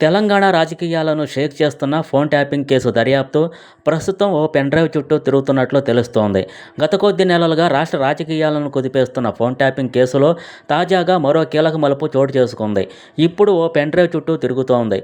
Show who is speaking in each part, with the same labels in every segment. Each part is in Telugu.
Speaker 1: తెలంగాణ రాజకీయాలను షేక్ చేస్తున్న ఫోన్ ట్యాపింగ్ కేసు దర్యాప్తు ప్రస్తుతం ఓ పెన్డ్రైవ్ చుట్టూ తిరుగుతున్నట్లు తెలుస్తోంది. గత కొద్ది నెలలుగా రాష్ట్ర రాజకీయాలను కుదిపేస్తున్న ఫోన్ ట్యాపింగ్ కేసులో తాజాగా మరో కీలక మలుపు చోటు చేసుకుంది. ఇప్పుడు ఓ పెన్డ్రైవ్ చుట్టూ తిరుగుతోంది.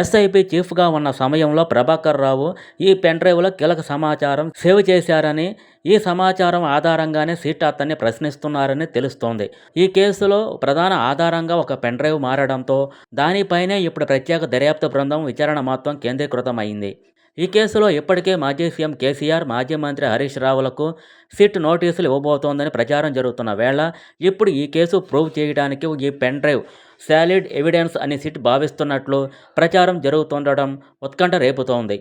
Speaker 1: ఎస్ఐపి చీఫ్గా ఉన్న సమయంలో ప్రభాకర్ రావు ఈ పెన్డ్రైవ్లో కీలక సమాచారం సేవ్ చేశారని ఈ సమాచారం ఆధారంగానే సీట్ అతన్ని ప్రశ్నిస్తున్నారని తెలుస్తోంది. ఈ కేసులో ప్రధాన ఆధారంగా ఒక పెన్డ్రైవ్ మారడంతో దానిపైనే ఇప్పుడు ప్రత్యేక దర్యాప్తు బృందం విచారణ మొత్తం కేంద్రీకృతమైంది. ఈ కేసులో ఇప్పటికే మాజీ సీఎం కేసీఆర్ మాజీ మంత్రి హరీష్ రావులకు సిట్ నోటీసులు ఇవ్వబోతోందని ప్రచారం జరుగుతున్న వేళ ఇప్పుడు ఈ కేసు ప్రూవ్ చేయడానికి ఈ పెన్ డ్రైవ్ సాలిడ్ ఎవిడెన్స్ అని సిట్ భావిస్తున్నట్లు ప్రచారం జరుగుతుండడం ఉత్కంఠ రేపుతోంది.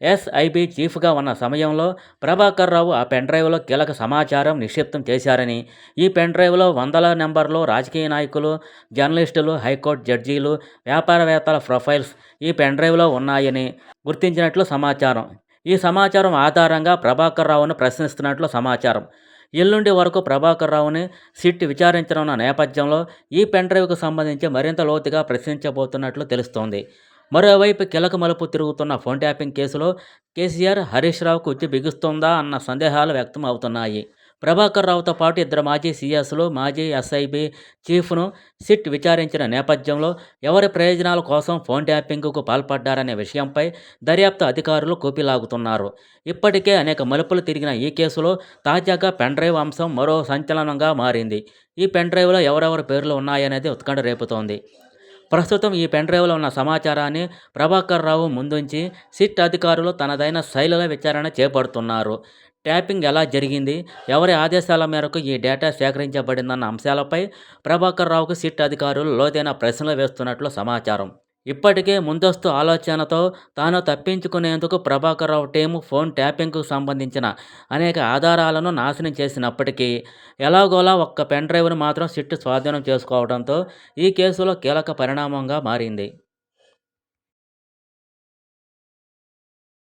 Speaker 1: ఎస్ఐబి చీఫ్గా ఉన్న సమయంలో ప్రభాకర్ రావు ఆ పెన్డ్రైవ్లో కీలక సమాచారం నిక్షిప్తం చేశారని ఈ పెన్డ్రైవ్లో వందల నెంబర్లో రాజకీయ నాయకులు జర్నలిస్టులు హైకోర్టు జడ్జీలు వ్యాపారవేత్తల ప్రొఫైల్స్ ఈ పెన్డ్రైవ్లో ఉన్నాయని గుర్తించినట్లు సమాచారం. ఈ సమాచారం ఆధారంగా ప్రభాకర్ రావును ప్రశ్నిస్తున్నట్లు సమాచారం. ఎల్లుండి వరకు ప్రభాకర్ రావుని సిట్ విచారించనున్న నేపథ్యంలో ఈ పెన్ డ్రైవ్కు సంబంధించి మరింత లోతుగా ప్రశ్నించబోతున్నట్లు తెలుస్తోంది. మరోవైపు కీలక మలుపు తిరుగుతున్న ఫోన్ ట్యాపింగ్ కేసులో కేసీఆర్ హరీష్ రావుకు ఉచ్చి బిగుస్తుందా అన్న సందేహాలు వ్యక్తం అవుతున్నాయి. ప్రభాకర్ రావుతో పాటు ఇద్దరు మాజీ సీఎస్లు మాజీ ఎస్ఐబి చీఫ్ను సిట్ విచారించిన నేపథ్యంలో ఎవరి ప్రయోజనాల కోసం ఫోన్ ట్యాపింగ్కు పాల్పడ్డారనే విషయంపై దర్యాప్తు అధికారులు కూపిలాగుతున్నారు. ఇప్పటికే అనేక మలుపులు తిరిగిన ఈ కేసులో తాజాగా పెన్డ్రైవ్ అంశం మరో సంచలనంగా మారింది. ఈ పెన్డ్రైవ్లో ఎవరెవరి పేర్లు ఉన్నాయనేది ఉత్కంఠ రేపుతోంది. ప్రస్తుతం ఈ పెన్డ్రైవ్లో ఉన్న సమాచారాన్ని ప్రభాకర్ రావు ముందుంచి సిట్ అధికారులు తనదైన శైలిలో విచారణ చేపడుతున్నారు. ట్యాపింగ్ ఎలా జరిగింది? ఎవరి ఆదేశాల మేరకు ఈ డేటా సేకరించబడిందన్న అంశాలపై ప్రభాకర్ రావుకు సిట్ అధికారులు లోతైన ప్రశ్నలు వేస్తున్నట్లు సమాచారం. ఇప్పటికే ముందస్తు ఆలోచనతో తాను తప్పించుకునేందుకు ప్రభాకర్ రావు ఫోన్ ట్యాపింగ్కు సంబంధించిన అనేక ఆధారాలను నాశనం చేసినప్పటికీ ఎలాగోలా ఒక్క పెన్ డ్రైవ్ను మాత్రం సిట్ స్వాధీనం చేసుకోవడంతో ఈ కేసులో కీలక పరిణామంగా మారింది.